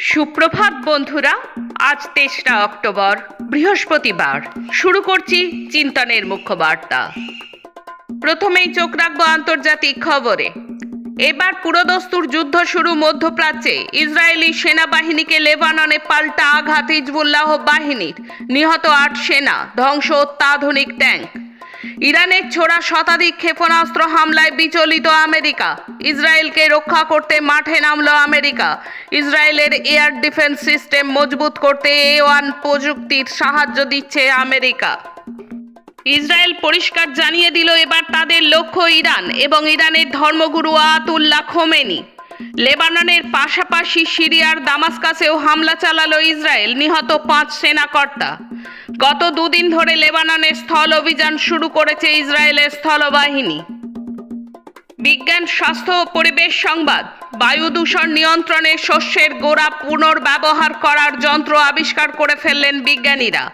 সুপ্রভাত বন্ধুরা, আজ তেসরা অক্টোবর, বৃহস্পতিবার। শুরু করছি চিন্তনের মুখ্য বার্তা প্রথমেই চোখ রাখব আন্তর্জাতিক খবরে। এবার পুরোদস্তুর যুদ্ধ শুরু মধ্যপ্রাচ্যে। ইসরায়েলি সেনাবাহিনীকে লেবাননে পাল্টা আঘাত হিজবুল্লাহ বাহিনীর। নিহত আট সেনা, ধ্বংস অত্যাধুনিক ট্যাঙ্ক। ইরানের ছোড়া শতাধিক ক্ষেপণাস্ত্র হামলায় বিচলিত আমেরিকা। ইসরায়েলকে রক্ষা করতে মাঠে নামল আমেরিকা। ইসরায়েলের এয়ার ডিফেন্স সিস্টেম মজবুত করতে এ ওয়ান প্রযুক্তির সাহায্য দিচ্ছে আমেরিকা। ইসরায়েল পরিষ্কার জানিয়ে দিল এবার তাদের লক্ষ্য ইরান এবং ইরানের ধর্মগুরু আয়াতুল্লাহ খোমেনি। লেবাননের পাশাপাশি সিরিয়ার দামাস্কাসেও হামলা চালালো ইসরায়েল, নিহত পাঁচ সেনাকর্তা। গত দুদিন ধরে লেবাননের স্থল অভিযান শুরু করেছে ইসরায়েলের স্থলবাহিনী। বিজ্ঞান, স্বাস্থ্য ও পরিবেশ সংবাদ, বায়ু দূষণ নিয়ন্ত্রণে শস্যের গোড়া পুনর্ব্যবহার করার যন্ত্র আবিষ্কার করে ফেললেন বিজ্ঞানীরা।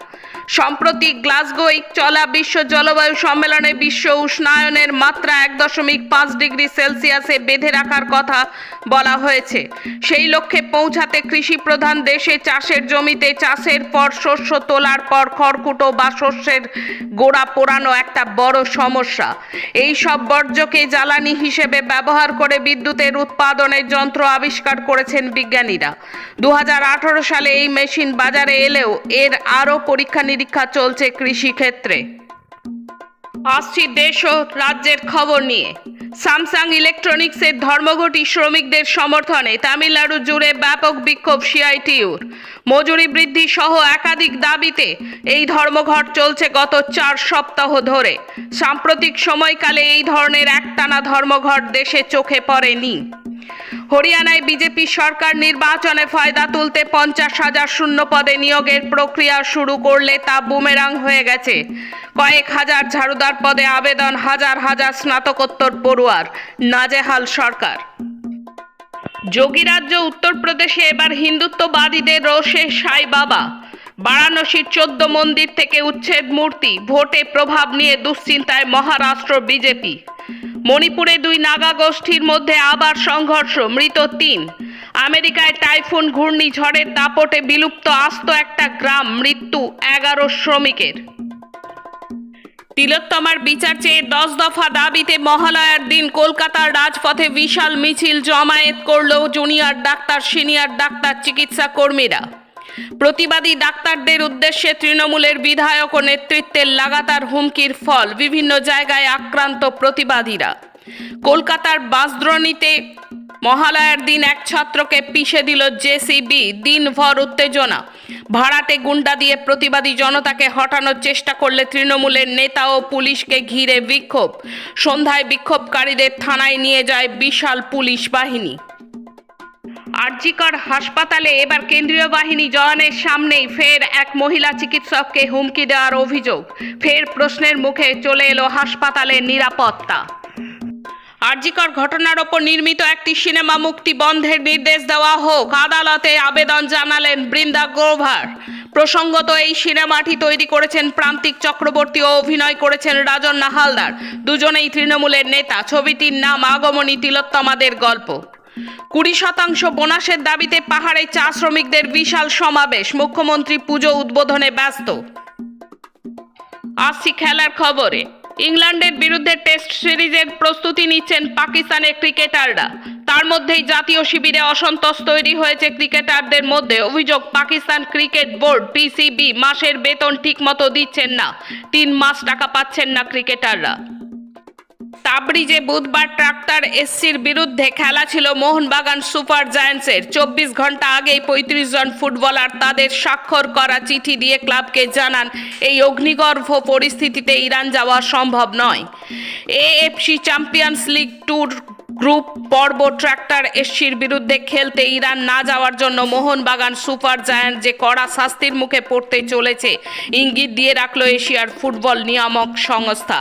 সম্প্রতি গ্লাসগোয় চলা বিশ্ব জলবায়ু সম্মেলনে বিশ্ব উষ্ণায়নের মাত্রা এক দশমিক পাঁচ ডিগ্রি সেলসিয়াসে বেঁধে রাখার কথা বলা হয়েছে। সেই লক্ষ্যে পৌঁছাতে কৃষি প্রধান দেশে চাষের জমিতে চাষের পর শস্য তোলার পর খড়কুটো বা শস্যের গোড়া পোড়ানো একটা বড় সমস্যা। এই সব বর্জ্যকে জ্বালানি হিসেবে ব্যবহার করে বিদ্যুতের উৎপাদনের যন্ত্র আবিষ্কার করেছেন বিজ্ঞানীরা। দু হাজার আঠারো সালে এই মেশিন বাজারে এলেও এর আরও পরীক্ষা নিরীক্ষা চলছে কৃষিক্ষেত্রে। আসছি দেশ ও রাজ্যের খবর নিয়ে। স্যামসাং ইলেকট্রনিক্সের ধর্মঘটি শ্রমিকদের সমর্থনে তামিলনাড়ু জুড়ে ব্যাপক বিক্ষোভ সিআইটিউর মজুরি বৃদ্ধি সহ একাধিক দাবিতে এই ধর্মঘট চলছে গত চার সপ্তাহ ধরে। সাম্প্রতিক সময়কালে এই ধরনের একটানা ধর্মঘট দেশে চোখে পড়েনি। হরিয়ানায় বিজেপি সরকার নির্বাচনে ফায়দা তুলতে পঞ্চাশ হাজার শূন্য পদে নিয়োগের প্রক্রিয়া শুরু করলে তা বুমেরাং হয়ে গেছে। কয়েক হাজার ঝাড়ুদার পদে আবেদন, হাজার হাজার স্নাতকোত্তর পড়ুয়ার, নাজেহাল সরকার। যোগীরাজ্য উত্তরপ্রদেশে এবার হিন্দুত্ববাদীদের রোষে সাই বাবা। বারাণসীর চোদ্দ মন্দির থেকে উচ্ছেদ মূর্তি, ভোটে প্রভাব নিয়ে দুশ্চিন্তায় মহারাষ্ট্র বিজেপি। মণিপুরে দুই নাগা গোষ্ঠীর মধ্যে আবার সংঘর্ষ, মৃত তিন। আমেরিকায় টাইফুন ঘূর্ণিঝড়ের দাপটে বিলুপ্ত আস্ত একটা গ্রাম, মৃত্যু এগারো শ্রমিকের। তিলোত্তমার বিচার চেয়ে দশ দফা দাবিতে মহালয়ার দিন কলকাতার রাজপথে বিশাল মিছিল জমায়েত করল জুনিয়র ডাক্তার, সিনিয়র ডাক্তার, চিকিৎসা কর্মীরা। প্রতিবাদী ডাক্তারদের উদ্দেশ্যে তৃণমূলের বিধায়ক ও নেতৃত্বের লাগাতার হুমকির ফল বিভিন্ন জায়গায় আক্রান্ত প্রতিবাদীরা। কলকাতার বাসদ্রণীতে মহালয়ার দিন এক ছাত্রকে পিষে দিল জেসিবি। দিনভর উত্তেজনা। ভাড়াটে গুন্ডা দিয়ে প্রতিবাদী জনতাকে হটানোর চেষ্টা করলে তৃণমূলের নেতা ও পুলিশকে ঘিরে বিক্ষোভ। সন্ধ্যায় বিক্ষোভকারীদের থানায় নিয়ে যায় বিশাল পুলিশ বাহিনী। আরজিকর হাসপাতালে এবার কেন্দ্রীয় বাহিনী জওয়ানের সামনেই ফের এক মহিলা চিকিৎসককে হুমকি দেওয়ার অভিযোগ। ফের প্রশ্নের মুখে চলে এলো হাসপাতালের নিরাপত্তা। আরজিকর ঘটনার ওপর নির্মিত একটি সিনেমা মুক্তি বন্ধের নির্দেশ দেওয়া হোক, আদালতে আবেদন জানালেন বৃন্দা গ্রোভার প্রসঙ্গত, এই সিনেমাটি তৈরি করেছেন প্রান্তিক চক্রবর্তী ও অভিনয় করেছেন রাজন নাহালদার দুজনেই তৃণমূলের নেতা। ছবিটির নাম আগমনী তিলোত্তমাদের গল্প। কুড়ি শতাংশ বোনাসের দাবিতে পাহাড়ে চা শ্রমিকদের বিশাল সমাবেশ, মুখ্যমন্ত্রী পুজো উদ্বোধনে ব্যস্ত। আসছি খেলার খবরে, ইংল্যান্ডের বিরুদ্ধে টেস্ট সিরিজের প্রস্তুতি নিচ্ছেন পাকিস্তানের ক্রিকেটাররা। তার মধ্যেই জাতীয় শিবিরে অসন্তোষ তৈরি হয়েছে ক্রিকেটারদের মধ্যে, অভিযোগ পাকিস্তান ক্রিকেট বোর্ড পিসিবি মাসের বেতন ঠিকমতো দিচ্ছেন না, তিন মাস টাকা পাচ্ছেন না ক্রিকেটাররা। তাবরিজে বুধবার ট্রাক্টর এসসির বিরুদ্ধে খেলা ছিল মোহনবাগান সুপার জায়ান্টসের। চব্বিশ ঘণ্টা আগেই পঁয়ত্রিশ জন ফুটবলার তাদের স্বাক্ষর করা চিঠি দিয়ে ক্লাবকে জানান, এই অগ্নিগর্ভ পরিস্থিতিতে ইরান যাওয়া সম্ভব নয়। AFC Champions League tour group পর্ব ট্র্যাক্টর এসসির বিরুদ্ধে খেলতে ইরান না যাওয়ার জন্য মোহনবাগান সুপার জায়ান্ট যে কড়া শাস্তির মুখে পড়তে চলেছে, ইঙ্গিত দিয়ে রাখল এশিয়ার ফুটবল নিয়ামক সংস্থা।